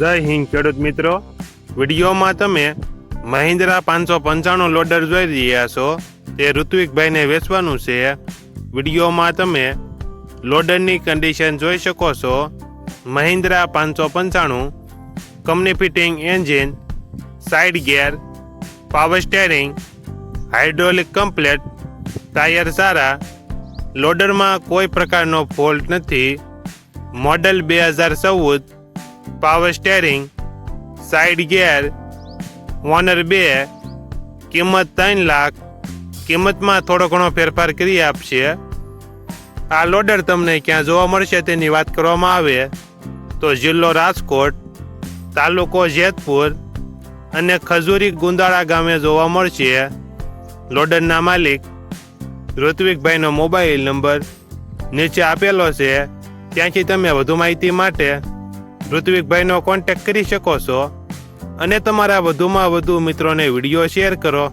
જય હિન્દ, ખેડૂત મિત્રો. વિડીયોમાં તમે મહિન્દ્રા પાંચસો પંચાણું લોડર જોઈ રહ્યા છો. તે ઋત્વિકભાઈને વેચવાનું છે. વિડીયોમાં તમે લોડરની કન્ડિશન જોઈ શકો છો. મહિન્દ્રા પાંચસો પંચાણું company fitting engine side gear power steering hydraulic complete tyre સારા. લોડરમાં કોઈ પ્રકારનો ફોલ્ટ નથી. મોડલ બે હજાર ચૌદ power steering side gear owner બે, કિંમત ત્રણ લાખ. કિંમતમાં થોડો ઘણો ફેરફાર કરી આપશે. આ લોડર તમને ક્યાં જોવા મળશે તેની વાત કરવામાં આવે. તો જિલ્લો રાજકોટ, તાલુકો જેતપુર અને ખજૂરી ગુંદાળા ગામે જોવા મળશે. લોડરના માલિક ઋત્વિકભાઈનો મોબાઈલ નંબર નીચે આપેલો છે. ત્યાંથી તમે વધુ માહિતી માટે ઋત્વિકભાઈનો કોન્ટેક્ટ કરી શકો છો. અને તમારા વધુમાં વધુ મિત્રોને વીડિયો શેર કરો.